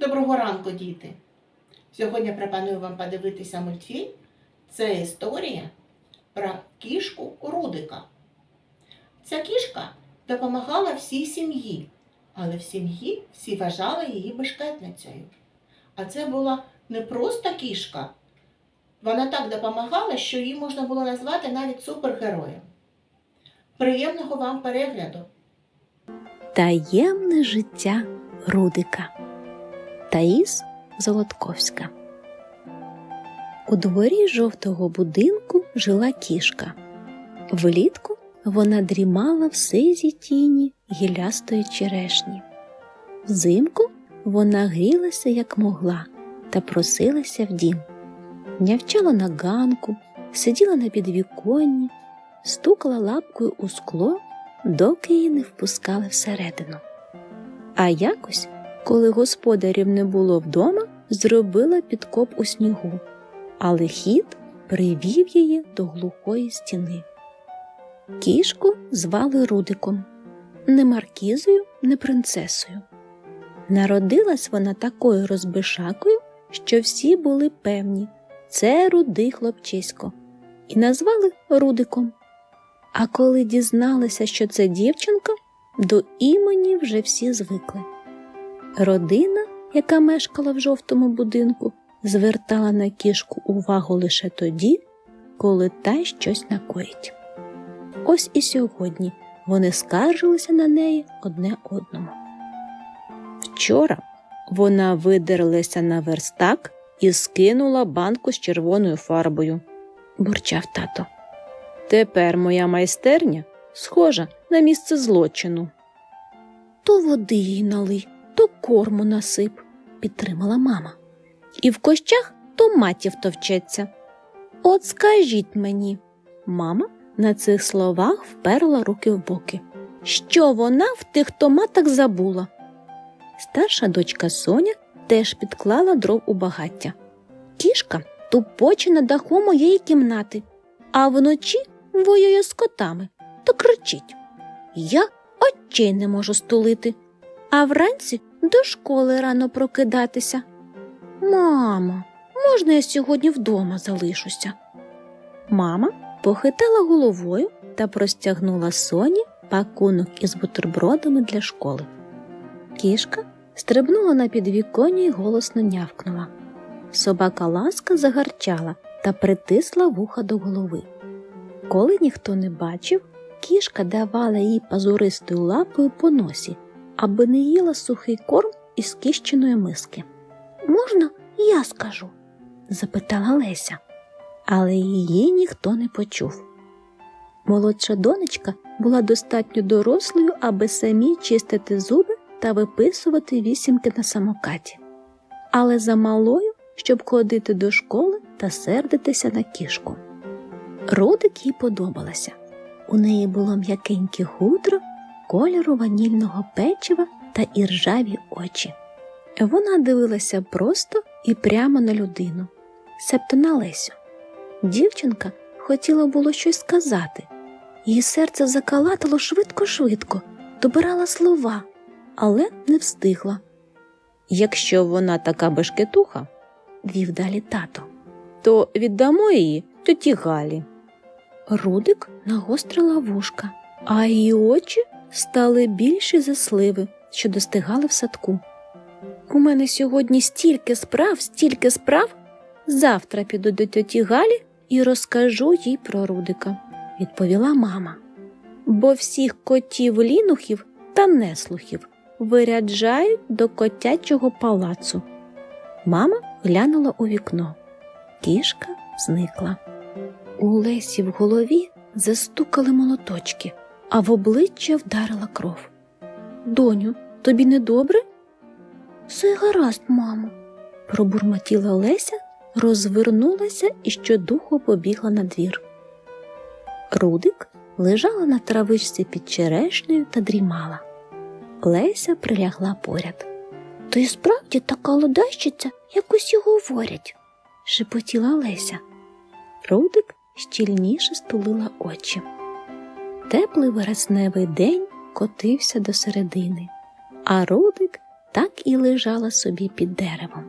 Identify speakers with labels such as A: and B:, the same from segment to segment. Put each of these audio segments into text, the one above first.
A: Доброго ранку, діти! Сьогодні пропоную вам подивитися мультфільм. Це історія про кішку Рудика. Ця кішка допомагала всій сім'ї, але в сім'ї всі вважали її бешкетницею. А це була не просто кішка. Вона так допомагала, що її можна було назвати навіть супергероєм. Приємного вам перегляду!
B: Таємне життя Рудика. Таїс Золотковська. У дворі жовтого будинку жила кішка. Влітку вона дрімала в сизій тіні гілястої черешні. Взимку вона грілася як могла та просилася в дім. Нявчала на ганку, сиділа на підвіконні, стукала лапкою у скло доки її не впускали всередину. А якось, коли господарів не було вдома, зробила підкоп у снігу, але хід привів її до глухої стіни. Кішку звали Рудиком, не маркізою, не принцесою. Народилась вона такою розбишакою, що всі були певні це рудий хлопчисько, і назвали Рудиком. А коли дізналися, що це дівчинка, до імені вже всі звикли. Родина, яка мешкала в жовтому будинку, звертала на кішку увагу лише тоді, коли та щось накоїть. Ось і сьогодні вони скаржилися на неї одне одному. Вчора вона видерлася на верстак і скинула банку з червоною фарбою, бурчав тато. Тепер моя майстерня схожа на місце злочину. То води їй налий, то корму насип, підтримала мама. І в кощах томатів товчеться. От скажіть мені, мама на цих словах вперла руки в боки. Що вона в тих томатах забула? Старша дочка Соня теж підклала дров у багаття. Кішка тупоче на даху моєї кімнати, а вночі воює з котами то кричить. Я очей не можу стулити, а вранці до школи рано прокидатися. Мамо, можна я сьогодні вдома залишуся? Мама похитала головою та простягнула соні пакунок із бутербродами для школи. Кішка стрибнула на підвіконня і голосно нявкнула. Собака ласка загарчала та притисла вуха до голови. Коли ніхто не бачив, кішка давала їй пазуристою лапою по носі, аби не їла сухий корм із кіщеної миски. Можна, я скажу? запитала Леся, але її ніхто не почув. Молодша донечка була достатньо дорослою, аби самій чистити зуби та виписувати вісімки на самокаті, але замалою, щоб ходити до школи та сердитися на кішку. Рудик їй подобалася. У неї було м'якеньке хутро, кольору ванільного печива та іржаві очі. Вона дивилася просто і прямо на людину, себто на Лесю. Дівчинка хотіла було щось сказати. Її серце закалатало швидко-швидко, добирала слова, але не встигла. Якщо вона така бешкетуха, вів далі тато, то віддамо її тьоті Галі. Рудик нагострила вушка, а її очі стали більші за сливи, що достигали в садку. У мене сьогодні стільки справ, стільки справ. Завтра піду до тьоті Галі і розкажу їй про Рудика, відповіла мама. Бо всіх котів лінухів та неслухів виряджають до котячого палацу. Мама глянула у вікно. Кішка зникла. У Лесі в голові застукали молоточки, а в обличчя вдарила кров. Доню, тобі не добре? Все гаразд, мамо, пробурмотіла Леся, розвернулася і щодуху побігла на двір. Рудик лежала на травичці під черешнею та дрімала. Леся прилягла поряд. Й справді така ледащиця, як усі говорять, шепотіла Леся. Рудик щільніше стулила очі. Теплий вересневий день котився до середини, а Рудик так і лежала собі під деревом.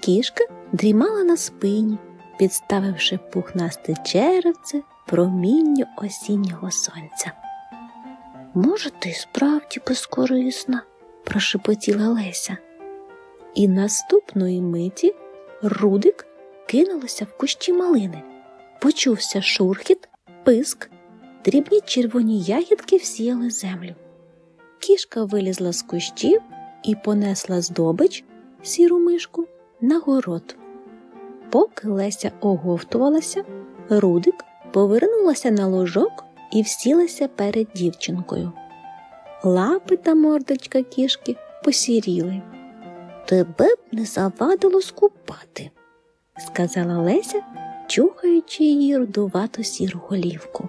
B: Кішка дрімала на спині, підставивши пухнасте черевце промінню осіннього сонця. Може, ти справді безкорисна, прошепотіла Леся. І наступної миті Рудик кинулося в кущі малини. Почувся шурхіт, писк, дрібні червоні ягідки всіяли землю. Кішка вилізла з кущів і понесла здобич, сіру мишку, на город. Поки Леся оговтувалася, Рудик повернулася на ложок і всілася перед дівчинкою. Лапи та мордочка кішки посіріли. Тебе б не завадило скупати, сказала Леся, чухаючи її рудувато сіру голівку.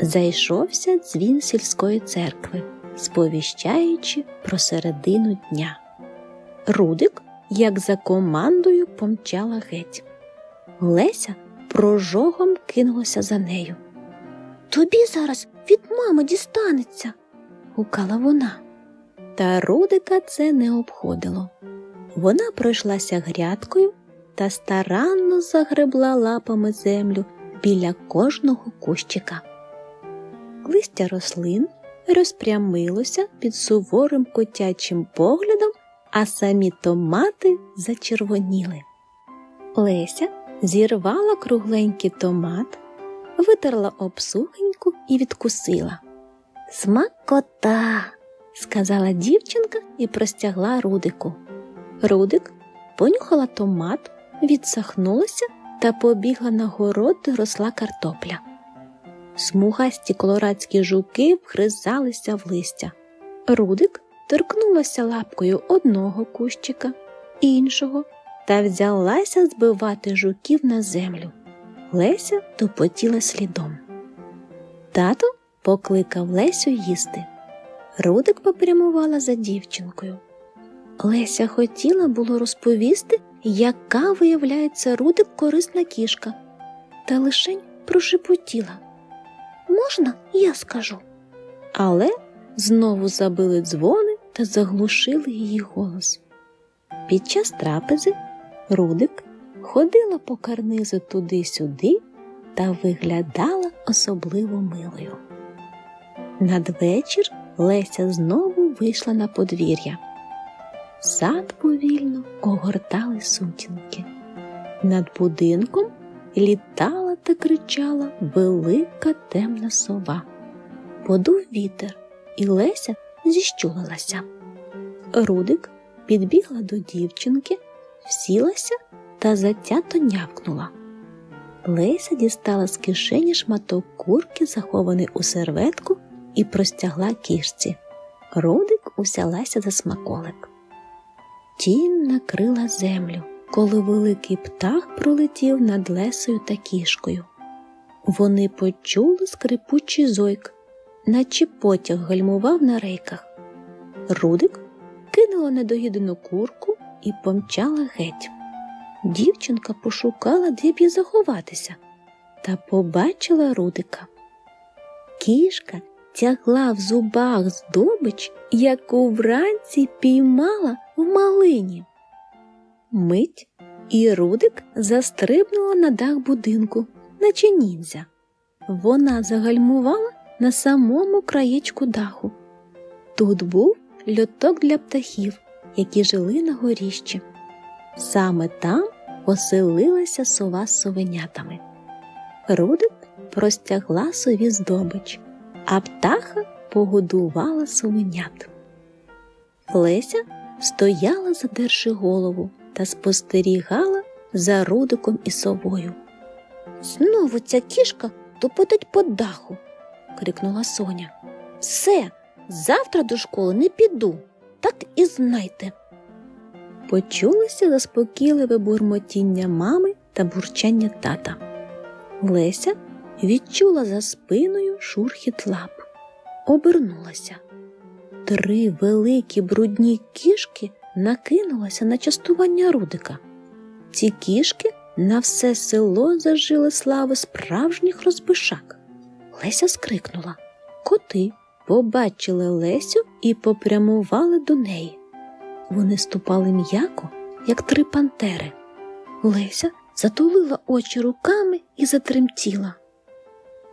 B: Зайшовся дзвін сільської церкви, сповіщаючи про середину дня. Рудик, як за командою, помчала геть. Леся прожогом кинулася за нею. Тобі зараз від мами дістанеться, гукала вона. Та Рудика це не обходило. Вона пройшлася грядкою та старанно загребла лапами землю біля кожного кущика. Листя рослин розпрямилося під суворим котячим поглядом, а самі томати зачервоніли. Леся зірвала кругленький томат, витерла об сухеньку і відкусила. Смакота, сказала дівчинка і простягла Рудику. Рудик понюхала томат, відсахнулася та побігла на город, росла картопля. Смугасті колорадські жуки вгризалися в листя. Рудик торкнулася лапкою одного кущика, іншого та взялася збивати жуків на землю. Леся тупотіла слідом. Тато покликав Лесю їсти. Рудик попрямувала за дівчинкою. Леся хотіла було розповісти, яка виявляється Рудик корисна кішка, та лишень прошепотіла. Можна, я скажу. Але знову забили дзвони та заглушили її голос. Під час трапези Рудик ходила по карнизу туди-сюди та виглядала особливо милою. Надвечір Леся знову вийшла на подвір'я. Сад повільно огортали сутінки. Над будинком літала та кричала велика темна сова. Подув вітер, і Леся зіщулилася. Рудик підбігла до дівчинки, всілася та затято нявкнула. Леся дістала з кишені шматок курки, захований у серветку, і простягла кішці. Рудик усялася за смаколик. Тінь накрила землю, коли великий птах пролетів над лесою та кішкою. Вони почули скрипучий зойк, наче потяг гальмував на рейках. Рудик кинула недоїдену курку і помчала геть. Дівчинка пошукала, де б їй заховатися, та побачила Рудика. Кішка тягла в зубах здобич, яку вранці піймала в малині. Мить і Рудик застрибнула на дах будинку, наче ніндзя. Вона загальмувала на самому краєчку даху. Тут був льоток для птахів, які жили на горіщі. Саме там оселилася сова з совенятами. Рудик простягла сові здобич, а птаха погодувала совенят. Леся стояла, задерши голову, та спостерігала за Рудиком і совою. Знову ця кішка тупотить по даху, крикнула Соня. Все, завтра до школи не піду, так і знайте. Почулося заспокійливе бурмотіння мами та бурчання тата. Леся відчула за спиною шурхіт лап, обернулася. Три великі брудні кішки накинулися на частування Рудика. Ці кішки на все село зажили слави справжніх розбишак. Леся скрикнула. Коти побачили Лесю і попрямували до неї. Вони ступали м'яко, як три пантери. Леся затулила очі руками і затремтіла.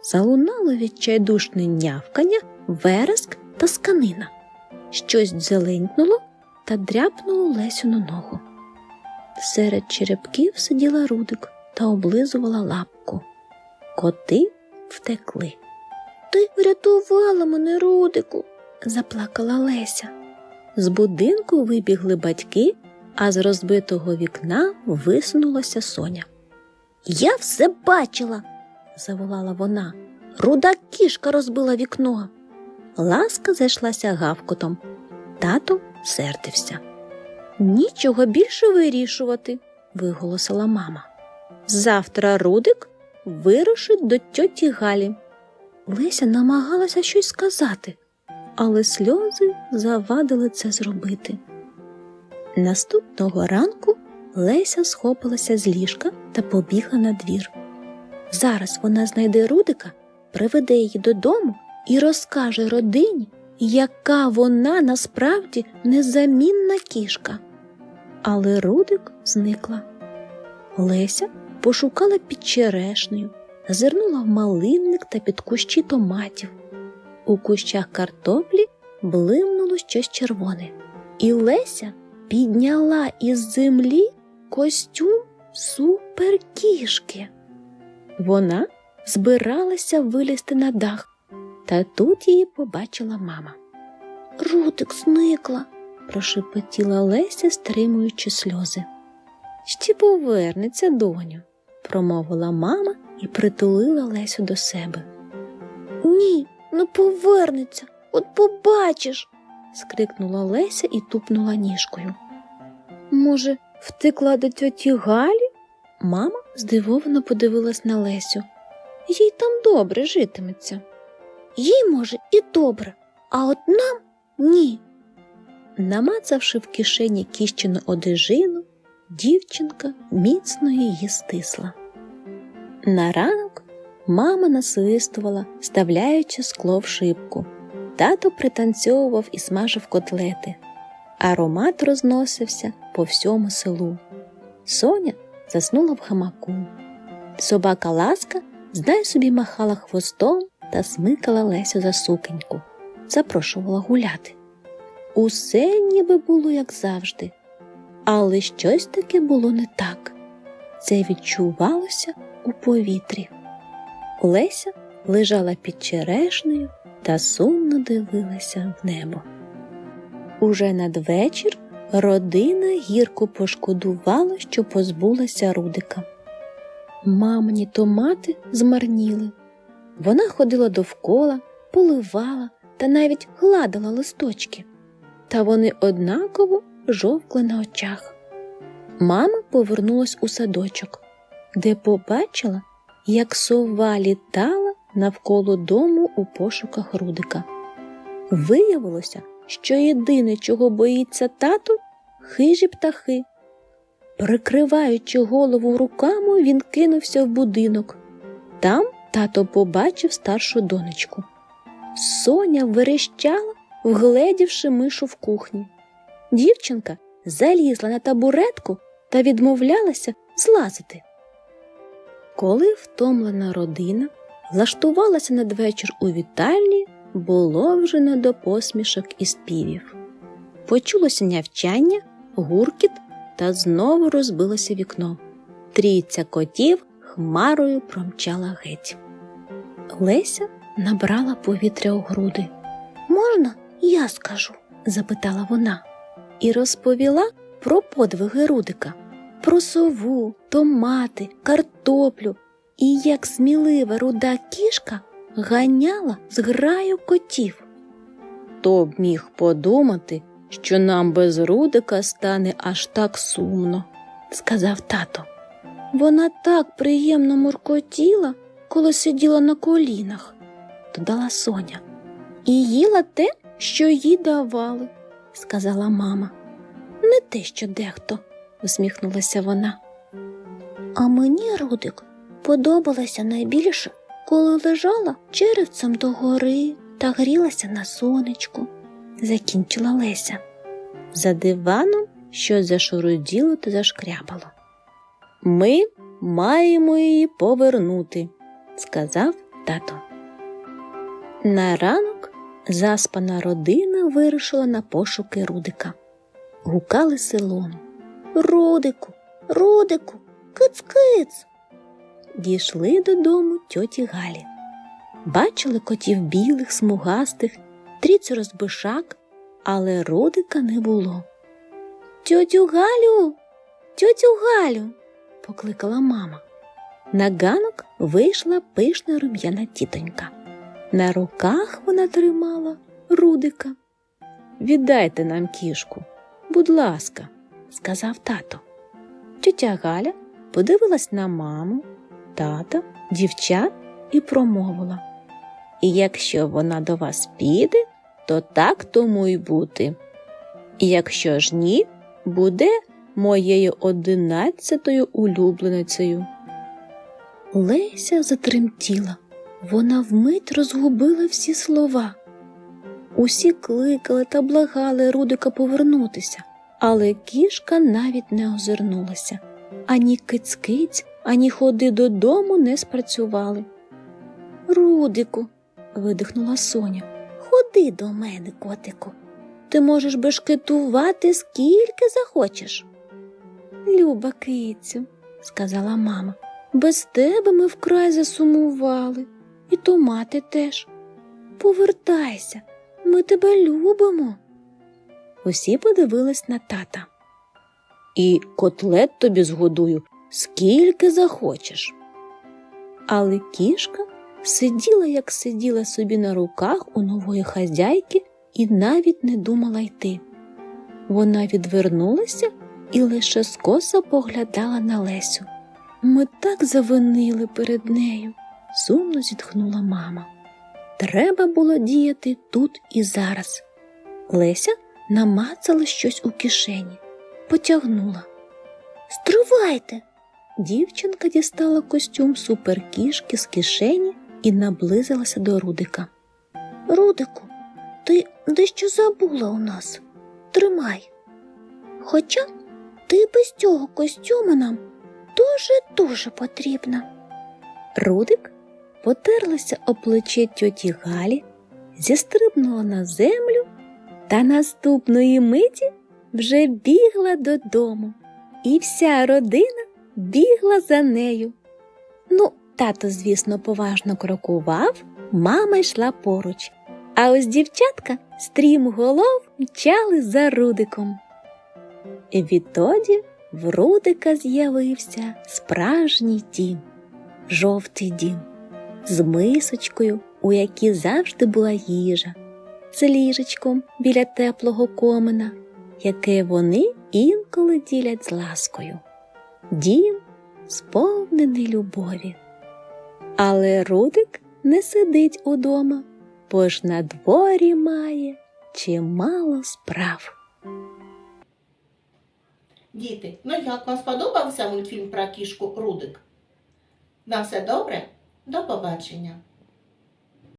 B: Залунало відчайдушне нявкання, вереск та сканина. Щось дзеленькнуло та дряпнуло Лесю на ногу. Серед черепків сиділа Рудик та облизувала лапку. Коти втекли. Ти врятувала мене, Рудику, заплакала Леся. З будинку вибігли батьки, а з розбитого вікна висунулася Соня. Я все бачила, заволала вона. Руда кішка розбила вікно. Ласка зайшлася гавкотом. Тато сердився. Нічого більше вирішувати, виголосила мама. Завтра Рудик вирушить до тьоті Галі. Леся намагалася щось сказати, але сльози завадили це зробити. Наступного ранку Леся схопилася з ліжка та побігла на двір. Зараз вона знайде Рудика, приведе її додому і розкаже родині, яка вона насправді незамінна кішка. Але Рудик зникла. Леся пошукала під черешнею, зазирнула в малинник та під кущі томатів. У кущах картоплі блимнуло щось червоне, і Леся підняла із землі костюм суперкішки. Вона збиралася вилізти на дах, та тут її побачила мама. Рудик зникла, прошепотіла Леся, стримуючи сльози. Ще повернеться, доню, промовила мама і притулила Лесю до себе. Ні, не повернеться, от побачиш. скрикнула Леся і тупнула ніжкою. Може, втекла до тьоті Галі? Мама здивовано подивилась на Лесю. Їй там добре житиметься. Їй, може, і добре, а от нам ні. Намацавши в кишені кіщину одежину, дівчинка міцно її стисла. На ранок мама насвистувала, ставляючи скло в шибку. Тато пританцьовував і смажив котлети. Аромат розносився по всьому селу. Соня заснула в гамаку. Собака Ласка знай собі махала хвостом та смикала Лесю за сукеньку, запрошувала гуляти. Усе ніби було як завжди, але щось таке було не так. Це відчувалося у повітрі. Леся лежала під черешнею та сумно дивилася в небо. Уже надвечір родина гірко пошкодувала, що позбулася Рудика. Мамині томати змарніли. Вона ходила довкола, поливала та навіть гладила листочки, та вони однаково жовкли на очах. Мама повернулась у садочок, де побачила, як сова літала навколо дому у пошуках Рудика. Виявилося, що єдине, чого боїться тато, хижі птахи. Прикриваючи голову руками, він кинувся в будинок. Там тато побачив старшу донечку. Соня верещала, вгледівши мишу в кухні. Дівчинка залізла на табуретку та відмовлялася злазити. Коли втомлена родина влаштувалася надвечір у вітальні, було вже не до посмішок і співів. Почулося нявчання, гуркіт та знову розбилося вікно. Трійця котів хмарою промчала геть. Леся набрала повітря у груди. Можна, я скажу? запитала вона і розповіла про подвиги Рудика, про сову, томати, картоплю і як смілива руда кішка ганяла зграю котів. Хто б міг подумати, що нам без Рудика стане аж так сумно, сказав тато. Вона так приємно муркотіла, коли сиділа на колінах, додала Соня. І їла те, що їй давали, сказала мама. Не те, що дехто, усміхнулася вона. А мені, Рудик, подобалося найбільше, коли лежала черевцем до гори та грілася на сонечку. закінчила Леся. За диваном щось зашуруділо та зашкрябало. Ми маємо її повернути, сказав тато. На ранок заспана родина вирушила на пошуки Рудика. Гукали селом. Рудику, Рудику, киц-киц. Дійшли додому тьоті Галі. Бачили котів білих, смугастих, тріцю розбишак, але Рудика не було. Тьотю Галю, тьотю Галю, покликала мама. На ганок вийшла пишна рум'яна тітонька. На руках вона тримала Рудика. Віддайте нам кішку, будь ласка, сказав тато. Тетя Галя подивилась на маму, тата, дівчат і промовила. І якщо вона до вас піде, то так тому й бути. І якщо ж ні, буде моєю одинадцятою улюбленицею. Леся затремтіла. Вона вмить розгубила всі слова. Усі кликали та благали Рудика повернутися, але кішка навіть не озирнулася. Ані киць-киць, ані ходи додому не спрацювали. Рудику, видихнула Соня, ходи до мене, котику. Ти можеш бешкетувати скільки захочеш. Люба кицю, сказала мама, без тебе ми вкрай засумували, і то мати теж. Повертайся, ми тебе любимо. Усі подивились на тата. І котлет тобі згодую, скільки захочеш. Але кішка сиділа, як сиділа собі на руках у нової хазяйки і навіть не думала йти. Вона відвернулася і лише скоса поглядала на Лесю. Ми так завинили перед нею, сумно зітхнула мама. Треба було діяти тут і зараз. Леся намацала щось у кишені, потягнула. Стривайте! Дівчинка дістала костюм суперкішки з кишені і наблизилася до Рудика. Рудику, ти дещо забула у нас. Тримай. Хоча ти без цього костюма нам дуже-дуже потрібна. Рудик потерлася об плече тьоті Галі, зістрибнула на землю та наступної миті вже бігла додому, і вся родина бігла за нею. Ну, тато, звісно, поважно крокував, мама йшла поруч, а ось дівчатка стрімголов мчали за Рудиком. І відтоді в Рудика з'явився справжній дім, жовтий дім, з мисочкою, у якій завжди була їжа, з ліжечком біля теплого комина, яке вони інколи ділять з ласкою. Дім сповнений любові. Але Рудик не сидить удома, бо ж на дворі має чимало справ.
A: Діти, ну як вам сподобався мультфільм про кішку Рудик? На все добре? До побачення!